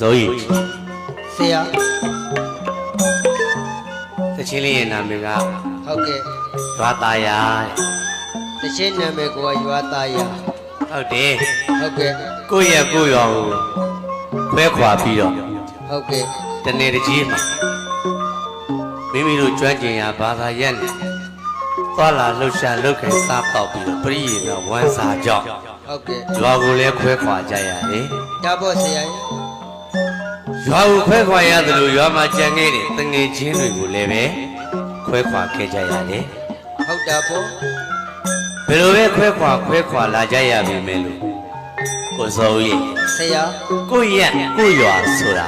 ဇောကြီးဆရာတချင်းလေးရဲ့နာမည်ကဟုတ်ကဲ့ရွာသားယာတချင်းနာမည်ကရွာသားရဟုတ်တယ်ဟုတ်ကဲ့ကိုယ့်ရဲ့ကိုယ့်ရွာကိုခွဲခွာပြီးတော့ဟုတ်ကဲ့တနေ့တစ်ကြီးမှာမိမိတို့ကျွမ်းကျင်ရာဘာသာရက်နဲ့သွားလာလှုပ်ရှားလှုပ်ခဲစားပေါက်ပြီးတော့ပရိယေကဝမ်းစာကြောင့်ဟုတ်ကဲ့ရွာကိုလည်းခွဲခွာကြရတယ်ဒါပေါ့ဆရာ ရွာကိုခွဲခွာရတယ်လို့ရွာမှာကြံခဲ့တဲ့တငယ်ချင်းတွေကိုလည်းပဲခွဲခွာခဲ့ကြရတယ်ဟုတ်တာပေါ့ဘယ်လိုပဲခွဲခွာခွဲခွာလာကြရပြီမဲလို့ကိုစောဦးရဲ့ဆရာကိုယ့်ရက်ကိုယ့်ရွာဆိုတာ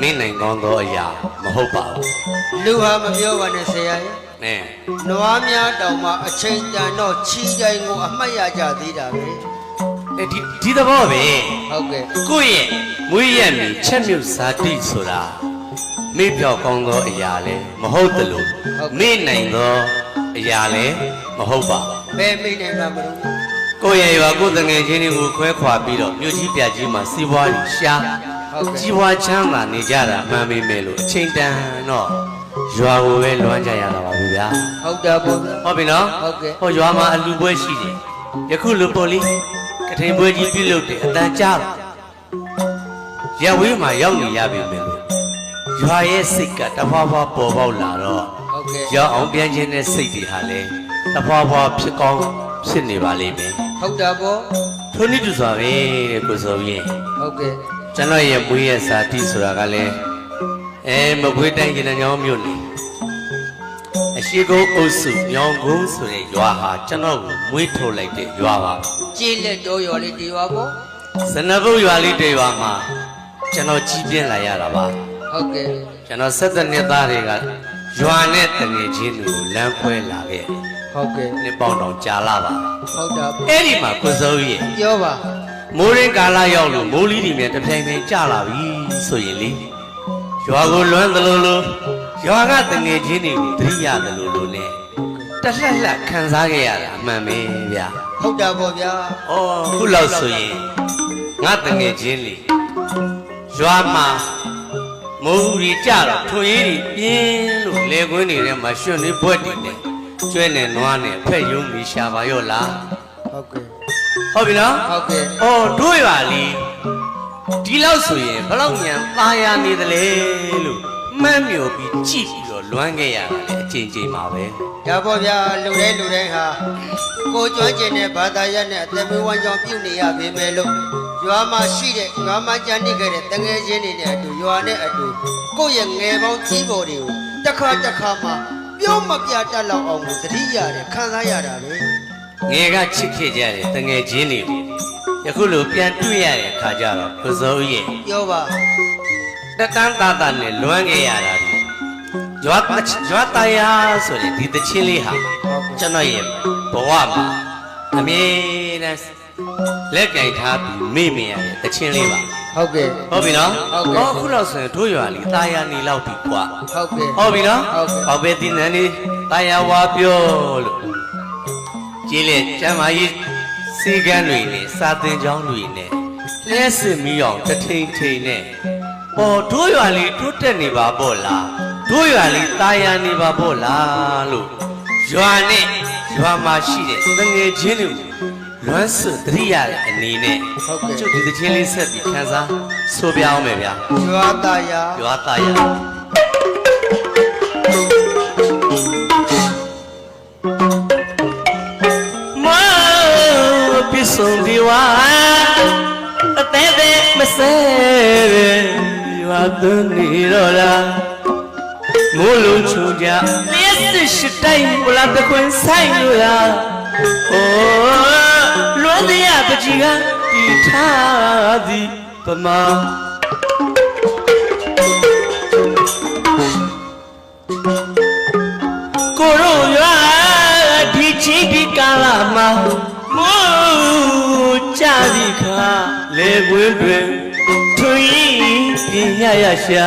မင်းနိုင်ကောင်းသောအရာမဟုတ်ပါဘူးလူဟာမပြောပါနဲ့ဆရာရဲ့နဲနွားများတောင်မှအချိန်တန်တော့ချီတိုင်းကိုအမှတ်ရကြသေးတာပဲ အဲဒီဒီသဘောပဲဟုတ်ကဲ့ကိုယ့်ရဲ့မွေးရက်မြချက်မြုပ်ဇာတိဆိုတာမေ့ပြောက်ကောင်းသောအရာလည်းမဟုတ်တလို့မေ့နိုင်သောအရာလည်းမဟုတ်ပါဘူးဘယ်မိနေမှာမလို့ကိုယ့်ရဲ့ရွာကိုယ်တငယ်ချင်းတွေကိုခွဲခွာပြီးတော့မြို့ကြီးပြကြီးမှာစီးပွားကြီးရှားဟုတ်ကဲ့ကြီးပွားချမ်းသာနေကြတာမှန်ပေမဲ့လို့အချိန်တန်တော့ရွာကိုပဲလွမ်းကြရတာပါဗျာဟုတ်တာပေါ့ဗျာဟုတ်ပြီနော်ဟုတ်ကဲ့ဟောရွာမှာအလူပွဲရှိတယ်ယခုလူပေါ်လေး ကထိန်ပွဲကြီးပြုလုပ်တယ်အတန်ကြားတော့ရက်ဝေးမှာရောက်နေရပြီမယ်လို့ရွာရဲ့စိတ်ကတဖွာဖွာပေါ်ပေါက်လာတော့ဟုတ်ကဲ့ရောက်အောင်ပြန်ခြင်းတဲ့စိတ်တွေဟာလည်းတဖွာဖွာဖြစ်ကောင်းဖြစ်နေပါလိမ့်မယ်ဟုတ်တာပေါ့ထိုနည်းတူစွာပဲတဲ့ကိုစုံရင်ဟုတ်ကဲ့ကျွန်တော်ရဲ့မွေးရဲ့ဇာတိဆိုတာကလည်းအဲမကွေးတိုင်းကျင်တဲ့ညောင်းမြို့နေ အရှိကုန်းအုပ်စုညောင်းကုန်းဆိုတဲ့ရွာဟာကျွန်တော်ကိုမွေးထုတ်လိုက်တဲ့ရွာပါကြည်လက်တော်ရော်လေးဒီရွာပေါ့ဇနဘုတ်ရွာလေးတွေရွာမှာကျွန်တော်ကြီးပြင်းလာရတာပါဟုတ်ကဲ့ကျွန်တော်ဆက်သက်နှစ်သားတွေကရွာနဲ့တငယ်ချင်းတွေကိုလမ်းခွဲလာခဲ့ဟုတ်ကဲ့နှစ်ပေါင်းတောင်ကြာလာပါဟုတ်တာပေါ့အဲ့ဒီမှာကိုစိုးရဲ့ပြောပါမိုးရင်းကာလရောက်လို့မိုးလီတွေနဲ့တပြိုင်တည်းကြာလာပြီဆိုရင်လေရွာကိုလွမ်းသလိုလို ရွာကတငယ်ချင်းတွေကိုသတိရတယ်လို့လို့နဲ့တလှက်လှက်ခံစားခဲ့ရတာအမှန်ပဲဗျာဟုတ်တာပေါ့ဗျာ။အော်ခုလောက်ဆိုရင်ငါတငယ်ချင်းလေရွာမှာမိုးဟူတွေကြတော့ထွေးတွေပြင်းလို့လေကွင်းတွေထဲမှာရွှွနေဘွက်တွေနဲ့ကျွဲနဲ့နွားနဲ့ဖက်ယုံမီရှာပါရော့လားဟုတ်ကဲ့။ဟုတ်ပြီနော်ဟုတ်ကဲ့။အော်တို့ရွာလီဒီလောက်ဆိုရင်ဘလောက်မြန်သားရနေသလဲလို့ မှန်းမြော်ပြီးကြည့်ပြီးတော့လွမ်းခဲ့ရတာလေအချိန်ချင်းပါပဲဒါပေါ့ဗျာလူတိုင်းလူတိုင်းဟာကိုကျွမ်းကျင်တဲ့ဘာသာရပ်နဲ့အသက်မွေးဝမ်းကြောင်းပြုနေရပေမဲ့လို့ရွာမှာရှိတဲ့ရွာမှာကြံနေခဲ့တဲ့တငယ်ချင်းတွေနဲ့အတူရွာနဲ့အတူကိုယ့်ရဲ့ငယ်ပေါင်းကြီးပေါ်တွေကိုတစ်ခါတစ်ခါမှပြောမပြတတ်လောက်အောင်ကိုသတိရတယ်ခံစားရတာပဲငယ်ကချစ်ခဲ့ကြတယ်တငယ်ချင်းတွေယခုလိုပြန်တွေ့ရတဲ့အခါကျတော့ကိုစိုးရဲ့ပြောပါ တတန်းသားသားနဲ့လွမ်းခဲ့ရတာဒီရွာတရွာတရားဆိုတဲ့ဒီတချင်းလေးဟာကျွန်တော်ရဲ့ဘဝမှာအမြဲတမ်းလက်ကင်ထားပြီးမိမိရတဲ့တချင်းလေးပါဟုတ်ကဲ့ဟုတ်ပြီနော်ဟုတ်ကဲ့ဟောခုလောက်ဆိုရင်တို့ရွာလေးတာယာနေလောက်ပြီကွာဟုတ်ကဲ့ဟုတ်ပြီနော်ဟုတ်ကဲ့ဟောပဲဒီနန်းလေးတာယာဝါပြောလို့ကြည်လေကျမ်းမာရေးစီကန်းတွေနဲ့စာသင်ကျောင်းတွေနဲ့လဲစင်မီအောင်တထိန်ထိန်နဲ့ ဟောတို့ရွာလေးတိုးတက်နေပါပေါ့လားတို့ရွာလေးတာယာနေပါပေါ့လားလို့ရွာနဲ့ရွာမှာရှိတဲ့တငယ်ချင်းတွေလွမ်းစွတရိရတဲ့အနေနဲ့ဟုတ်ကဲ့ကျုပ်ဒီသချင်းလေးဆက်ပြီးခန်းစားဆိုပြအောင်မယ်ဗျာရွာသားယာရွာသားရမောပစ္စုံဒီဝါ သွန်းနေတော့လားမိုးလုံးချုံကြလျက်စစ်ရှိတိုင်းဘလာတခွင်ဆိုင်လို့လားအိုးလွန်တရားပကြီးကတီထားသည်ပမာကိုရိုရွာဒီချီဒီကာလာမှာမူကြဒီခါလေကွင်းတွင်ထွင် ပြရရရှာ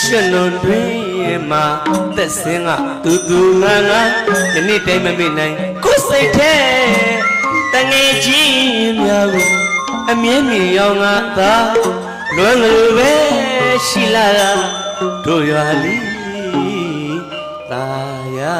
ရှင်လွန်တွင်မှာသက်စင်းကတူတူငန်းငန်းဒီနေ့တိုင်းမမေ့နိုင်ကိုယ်စိတ်ထဲတငယ်ချင်းများကိုအမြင်မြင်ရောင်ငါသာလွမ်းလို့ပဲရှိလာတာတို့ရွာလေးตาယာ